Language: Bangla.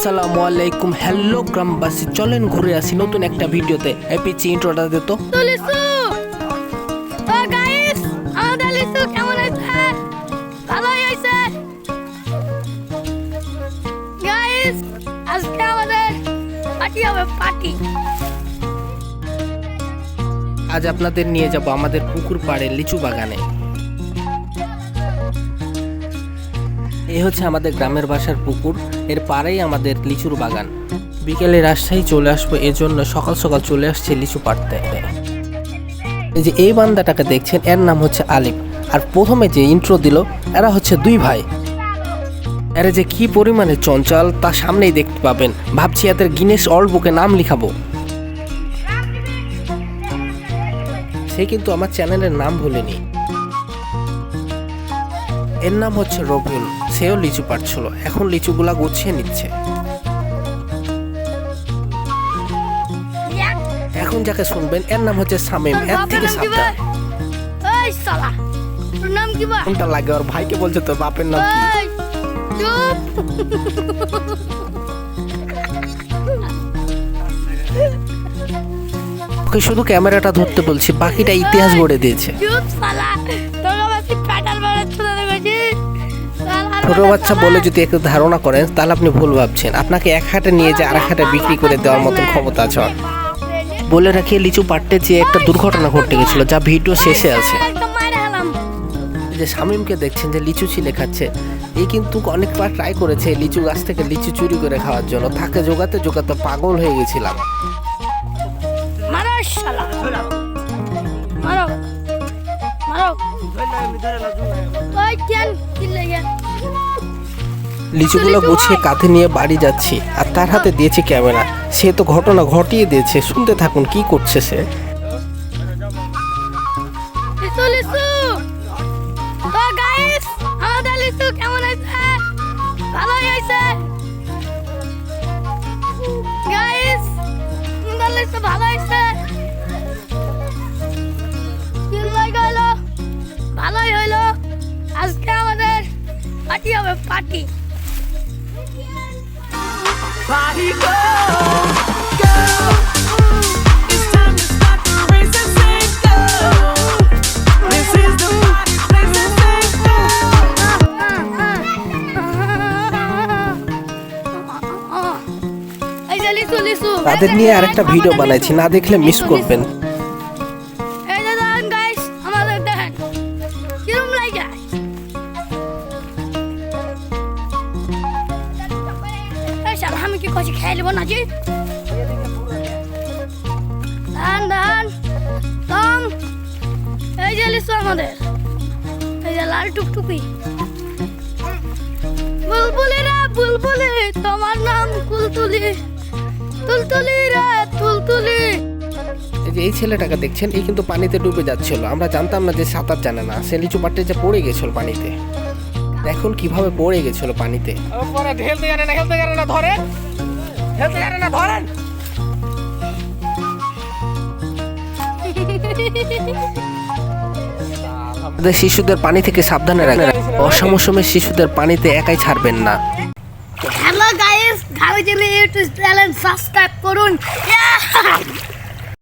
আসসালামু আলাইকুম। হ্যালো গ্রামবাসী। চলেন ঘুরে আসি নতুন একটা ভিডিওতে। এই পিচি ইন্ট্রোটা দে তো। আজকে আমাদের পার্টি হবে পার্টি আজ আপনাদের নিয়ে যাব আমাদের পুকুর পাড়ে লিচু বাগানে। এই হচ্ছে আমাদের গ্রামের বাসার পুকুর, এর পাড়েই আমাদের লিচুর বাগান। বিকেলে রাজশাহী চলে আসব, এজন্য সকাল সকাল চলে আসছে লিচু পাড়তে। এই যে এই বান্দাটাকে দেখছেন, এর নাম হচ্ছে আলিফ। আর প্রথমে যে ইন্ট্রো দিল, এরা হচ্ছে দুই ভাই। এরা যে কি পরিমাণে চঞ্চল, তা সামনেই দেখতে পাবেন। ভাবছি এদের গিনেস অল্ড বুকে নাম লিখাবো। সে কিন্তু আমার চ্যানেলের নাম ভুলেনি। এর নাম হচ্ছে রবিউল সেও লিচু পাড়ছিল এখন লিচুগুলা গুছিয়ে নিচ্ছে। এখন যাকে শুনবেন এর নাম হচ্ছে সামিম এর থেকে সাবধান। নাম কি কোনটা লাগে? ওর ভাইকে বলছে তোর বাপের নাম কি? ওকে শুধু ক্যামেরাটা ধরতে বলছি বাকিটা ইতিহাস গড়ে দিয়েছে। চুপ সালা তোর বাবা কি প্যাটার বাড়া ছোট বাচ্চা বলে যদি একটু ধারণা করেন, তাহলে আপনি ভুল ভাবছেন। আপনাকে এক হাটে নিয়ে যে আর হাটে বিক্রি করে দেওয়ার মতন ক্ষমতা আছে। বলে রাখি, লিচু পাটতে যেয়ে একটা দুর্ঘটনা ঘটে গেছিল, যা ভিডিও শেষে আছে। যে শামিমকে দেখছেন যে লিচু ছিলে খাচ্ছে, এই কিন্তু অনেকবার ট্রাই করেছে লিচু গাছ থেকে লিচু চুরি করে খাওয়ার জন্য। তাকে জোগাতে জোগাতে পাগল হয়ে গেছিলাম। মারো মারো। মারো। লিচুগুলো গুছিয়ে কাঁধে নিয়ে বাড়ি যাচ্ছি আর তার হাতে দিয়েছি ক্যামেরা। সে তো ঘটনা ঘটিয়ে দিয়েছে শুনতে থাকুন কি করছে সে। ভালোই হইল আজকে আমাদের পার্টি হবে পার্টি তাদের নিয়ে আরেকটা ভিডিও বানাইছি না দেখলে মিস করবেন। আমি কি কছি খেয়ে নেব নাকি? ধান ধান তম এই যে আমাদের, এই যে লাল টুকটুকি। বুলবুলি রে বুলবুলি, তোমার নাম কুলতুলি। তুলতুলি রে, তুলতুলি। এই ছেলেটাকে দেখছেন, এই কিন্তু পানিতে ডুবে যাচ্ছিল। আমরা জানতাম না যে সাঁতার জানে না। সে লিচু পাটে যে পড়ে গেছিল পানিতে। দেখুন কীভাবে পড়ে গেছিল পানিতে। পরে ঢেলতে জানে না খেলতে জানে না ধরেন। খেলতে জানে না ধরেন। শিশুদের পানি থেকে সাবধানে রাখবেন। অসমসমে শিশুদের পানিতে একাই ছাড়বেন না। হ্যালো গাইস গাড়ি চলে ইউটিউব চ্যানেল সাবস্ক্রাইব করুন!